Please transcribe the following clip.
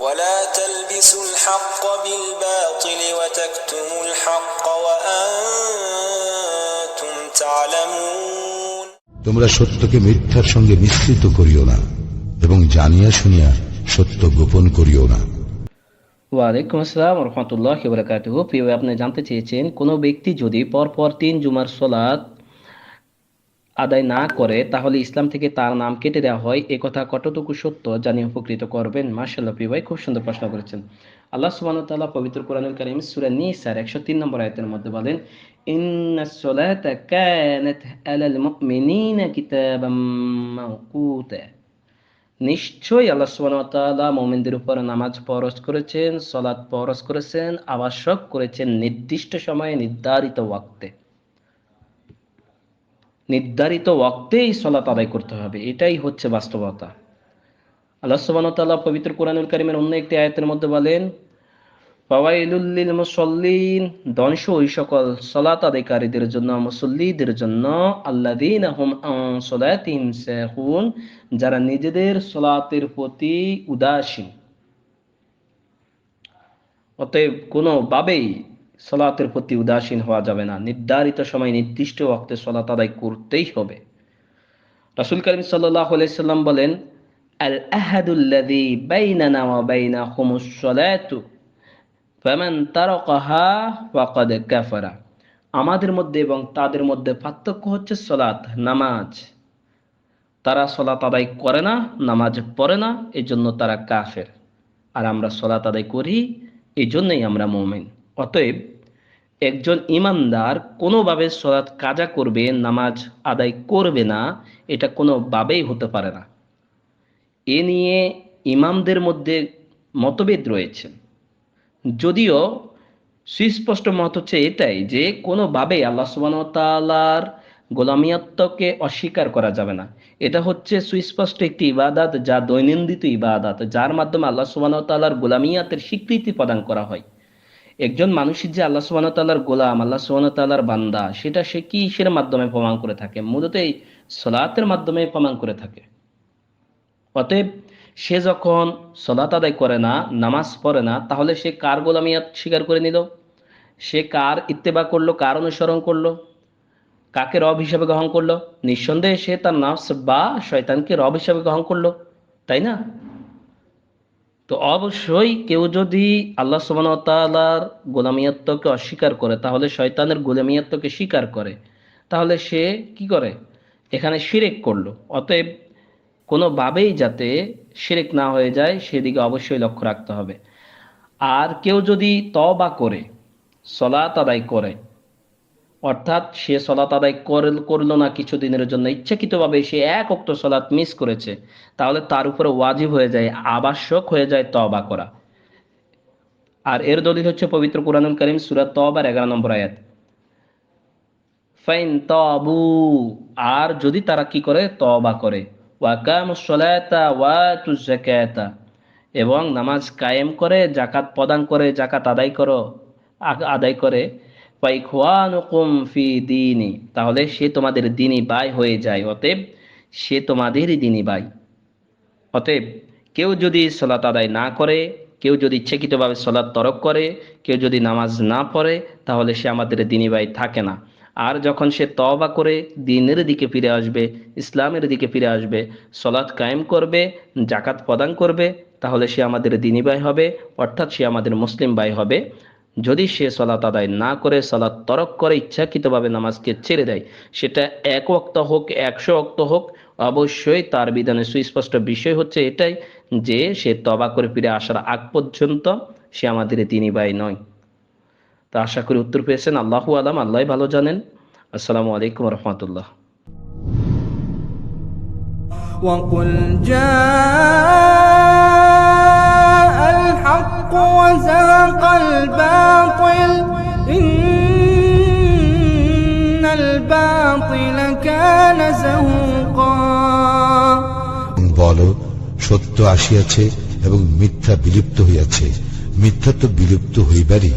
ولا تلبسوا الحق بالباطل وتكتموا الحق وأنتم تعلمون তোমরা সত্যকে মিথ্যার সঙ্গে মিশ্রিত করিও না এবং জানিয়া শুনিয়া সত্য গোপন করিও না ওয়ালাইকুম আসসালাম রহমতুল্লাহ বরকাতুহ প্রিয় ভাই, আপনি জানতে চেয়েছেন কোনো ব্যক্তি যদি পরপর তিন জুমার সলাৎ আদায় না করে, তাহলে ইসলাম থেকে তার নাম কেটে দেওয়া হয়। এ কথা কতটুকু সত্য জানিয়ে উপকৃত করবেন। মার্শাল্লাহ ভাই, খুব সুন্দর প্রশ্ন করেছেন। আল্লাহ ওয়া তাআলা পবিত্র কোরআনুল কারীম সূরা নিসার 103 নম্বর আয়াতের মধ্যে বলেন নিশ্চয়ই আল্লাহ ওয়া তাআলা উপর নামাজ ফরজ করেছেন, সালাত ফরজ করেছেন আবশ্যক করেছেন নির্দিষ্ট সময়ে নির্ধারিত ওয়াক্তে। নির্ধারিত ওয়াক্তেই সলাত আদায় করতে হবে। এটাই হচ্ছে বাস্তবতা। আল্লাহ ওয়া পবিত্র কোরআনুল কারীমের অন্য একটি আয়াতের মধ্যে বলেন, ফাওয়াইলুল লিল মুসাল্লিন ধ্বংস ওই সকল সালাত আদায়কারীদের জন্য, মুসল্লিদের জন্য, আল্লাযীনা হুম আন সালাতিহিম সাহুন, যারা নিজেদের সলাতের প্রতি উদাসীন। অতএব কোনোভাবেই সলাতের প্রতি উদাসীন হওয়া যাবে না। নির্ধারিত সময় নির্দিষ্ট ওয়াক্তে সলাত আদায় করতেই হবে। রাসুল করিম সাল্লাম বলেন, আল আহাদুল্লাযী বাইনানা ওয়া বাইনাহুমুস সালাতু, ফামান তারাকাহা ফাকাদ কাফারা। আমাদের মধ্যে এবং তাদের মধ্যে পার্থক্য হচ্ছে সলাত নামাজ। তারা সলাত আদায় করে না, নামাজ পড়ে না এই জন্য তারা কাফের। আর আমরা সলাত আদায় করি এই জন্যই আমরা মোমেন। অতএব একজন ইমানদার কোনোভাবে সলাৎ কাজা করবে, নামাজ আদায় করবে না, এটা কোনোভাবেই হতে পারে না। এ নিয়ে ইমামদের মধ্যে মতভেদ রয়েছে। যদিও সুস্পষ্ট মত হচ্ছে এটাই যে, কোনোভাবেই আল্লাহ ওয়া তাআলার অস্বীকার করা যাবে না। এটা হচ্ছে সুস্পষ্ট একটি ইবাদাত, যা দৈনন্দিত ইবাদাত, যার মাধ্যমে আল্লাহ ওয়া গোলামিয়াতের স্বীকৃতি প্রদান করা হয়। একজন মানুষের যে আল্লাহ ওয়া গোলাম, আল্লাহ ওয়া বান্দা, সেটা সে কিসের মাধ্যমে প্রমাণ করে থাকে? মূলত এই সলাতের মাধ্যমে প্রমাণ করে থাকে। অতএব সে যখন সলাত আদায় করে না, নামাজ পড়ে না, তাহলে সে কার গোলামিয়াত স্বীকার করে নিল? সে কার ইত্তেবা করল, কার অনুসরণ করল? কাকে রব হিসাবে গ্রহণ করল? নিঃসন্দেহে সে তার নাফস বা শয়তানকে রব হিসাবে গ্রহণ করল, তাই না? তো অবশ্যই কেউ যদি আল্লাহ ওয়া তাআলার অস্বীকার করে, তাহলে শয়তানের গোলামিয়ত্বকে স্বীকার করে, তাহলে সে কি করে? এখানে শিরেক করল। অতএব কোনোভাবেই যাতে শিরেক না হয়ে যায়, সেদিকে অবশ্যই লক্ষ্য রাখতে হবে। আর কেউ যদি তবা করে, সলাত আদায় করে অর্থাৎ সে সলাত আদায় করল- না কিছুদিনের জন্য, ইচ্ছাকৃতভাবে সে এক অক্ত সলাত মিস করেছে, তাহলে তার উপরে ওয়াজিব হয়ে যায়, আবশ্যক হয়ে যায় তবা করা। আর এর দলিল হচ্ছে পবিত্র কোরআনুল করিম সূরা তবার এগারো নম্বর আয়াত। ফাইন তবু, আর যদি তারা কি করে? তবা করে। ওয়াকামুস সালাতা ওয়াতুজ যাকাতা। এবং নামাজ কায়েম করে জাকাত প্রদান করে জাকাত আদায় করো আদায় করে ফি দীনি, তাহলে সে তোমাদের দিনী বাই হয়ে যায়, অতএব সে তোমাদেরই দিনী ভাই অতএব কেউ যদি সলাত আদায় না করে, কেউ যদি ইচ্ছাকৃতভাবে সলাৎ তরক করে, কেউ যদি নামাজ না পড়ে, তাহলে সে আমাদের দিনী ভাই থাকে না। আর যখন সে তওবা করে, দিনের দিকে ফিরে আসবে, ইসলামের দিকে ফিরে আসবে, সলাৎ কায়েম করবে জাকাত প্রদান করবে, তাহলে সে আমাদের দিনী ভাই হবে, অর্থাৎ সে আমাদের মুসলিম ভাই হবে। যদি সে সলাত আদায় না করে সলাৎ তরক করে ইচ্ছাকৃতভাবে নামাজকে ছেড়ে দেয় সেটা এক অক্ত হোক একশো অক্ত হোক অবশ্যই তার বিধানে সুস্পষ্ট বিষয় হচ্ছে এটাই যে সে তবা করে ফিরে আসার আগ পর্যন্ত সে আমাদের তিনি ভাই নয় তা আশা করি উত্তর পেয়েছেন আল্লাহু আলাম আল্লাহ ভালো জানেন আসসালামু আলাইকুম রহমতুল্লাহ وقل جاء الحق وزهق الباطل إن الباطل كان زهوقا বল সত্য আসিয়াছে এবং মিথ্যা বিলুপ্ত হইয়াছে মিথ্যা তো বিলুপ্ত হইবারই